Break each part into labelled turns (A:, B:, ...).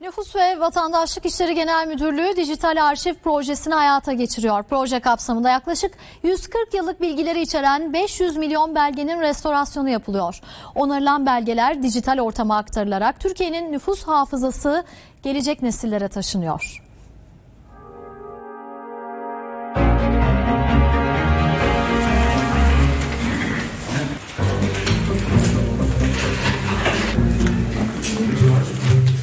A: Nüfus ve Vatandaşlık İşleri Genel Müdürlüğü dijital arşiv projesini hayata geçiriyor. Proje kapsamında yaklaşık 140 yıllık bilgileri içeren 500 milyon belgenin restorasyonu yapılıyor. Onarılan belgeler dijital ortama aktarılarak Türkiye'nin nüfus hafızası gelecek nesillere taşınıyor.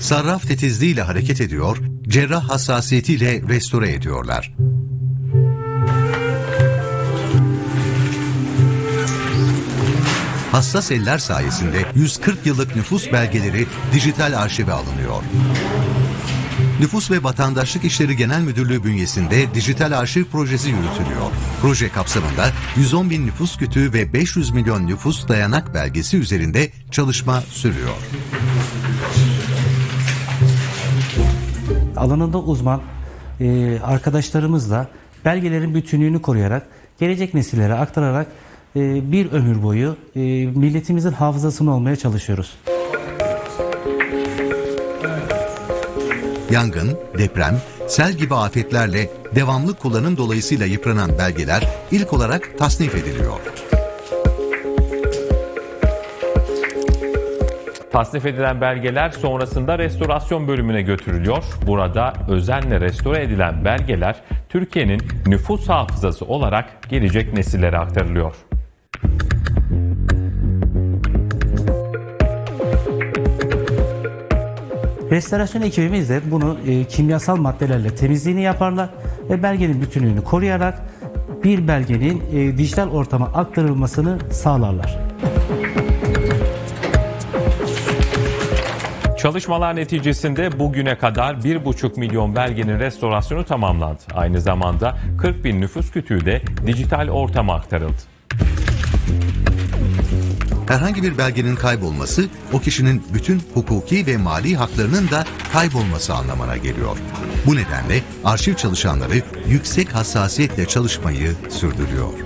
B: Sarraf titizliğiyle hareket ediyor, cerrah hassasiyetiyle restore ediyorlar. Hassas eller sayesinde 140 yıllık nüfus belgeleri dijital arşive alınıyor. Nüfus ve Vatandaşlık İşleri Genel Müdürlüğü bünyesinde dijital arşiv projesi yürütülüyor. Proje kapsamında 110 bin nüfus kütüğü ve 500 milyon nüfus dayanak belgesi üzerinde çalışma sürüyor.
C: Alanında uzman e, arkadaşlarımızla belgelerin bütünlüğünü koruyarak gelecek nesillere aktararak e, bir ömür boyu e, milletimizin hafızasını olmaya çalışıyoruz.
B: Yangın, deprem, sel gibi afetlerle devamlı kullanım dolayısıyla yıpranan belgeler ilk olarak tasnif ediliyor.
D: Tasnif edilen belgeler sonrasında restorasyon bölümüne götürülüyor. Burada özenle restore edilen belgeler Türkiye'nin nüfus hafızası olarak gelecek nesillere aktarılıyor.
C: Restorasyon ekibimiz de bunu e, kimyasal maddelerle temizliğini yaparlar ve belgenin bütünlüğünü koruyarak bir belgenin e, dijital ortama aktarılmasını sağlarlar.
D: Çalışmalar neticesinde bugüne kadar 1,5 milyon belgenin restorasyonu tamamlandı. Aynı zamanda 40 bin nüfus kütüğü de dijital ortama aktarıldı.
B: Herhangi bir belgenin kaybolması o kişinin bütün hukuki ve mali haklarının da kaybolması anlamına geliyor. Bu nedenle arşiv çalışanları yüksek hassasiyetle çalışmayı sürdürüyor.